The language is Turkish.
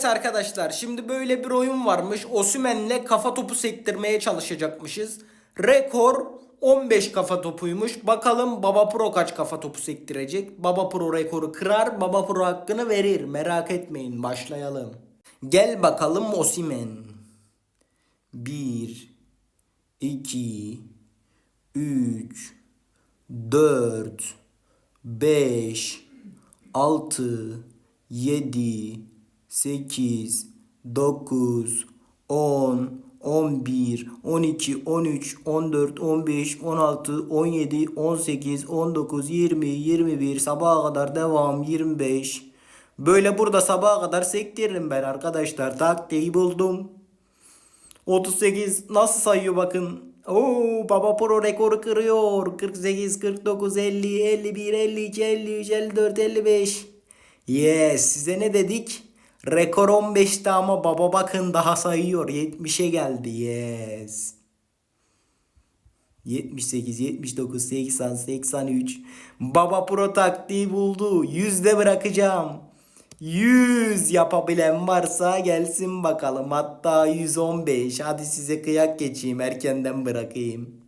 Evet arkadaşlar şimdi böyle bir oyun varmış. Osümen'le kafa topu sektirmeye çalışacakmışız. Rekor 15 kafa topuymuş. Bakalım Baba Pro kaç kafa topu sektirecek. Baba Pro rekoru kırar. Baba Pro hakkını verir. Merak etmeyin başlayalım. Gel bakalım Osimen. 1 2 3 4 5 6 7 8 9 10 11 12 13 14 15 16 17 18 19 20 21 sabaha kadar devam 25 Böyle burada sabaha kadar sektiririm ben arkadaşlar. Taktiği buldum. 38 nasıl sayıyor bakın. Oo Baba Pro rekoru kırıyor. 48, 49, 50, 51, 52, 53, 54, 55. Yes size ne dedik? Rekor 15'te ama baba bakın daha sayıyor. 70'e geldi. Yes. 78, 79, 80, 83. Baba Pro taktiği buldu. Yüzde bırakacağım. 100 yapabilen varsa gelsin bakalım. Hatta 115. Hadi size kıyak geçeyim. Erkenden bırakayım.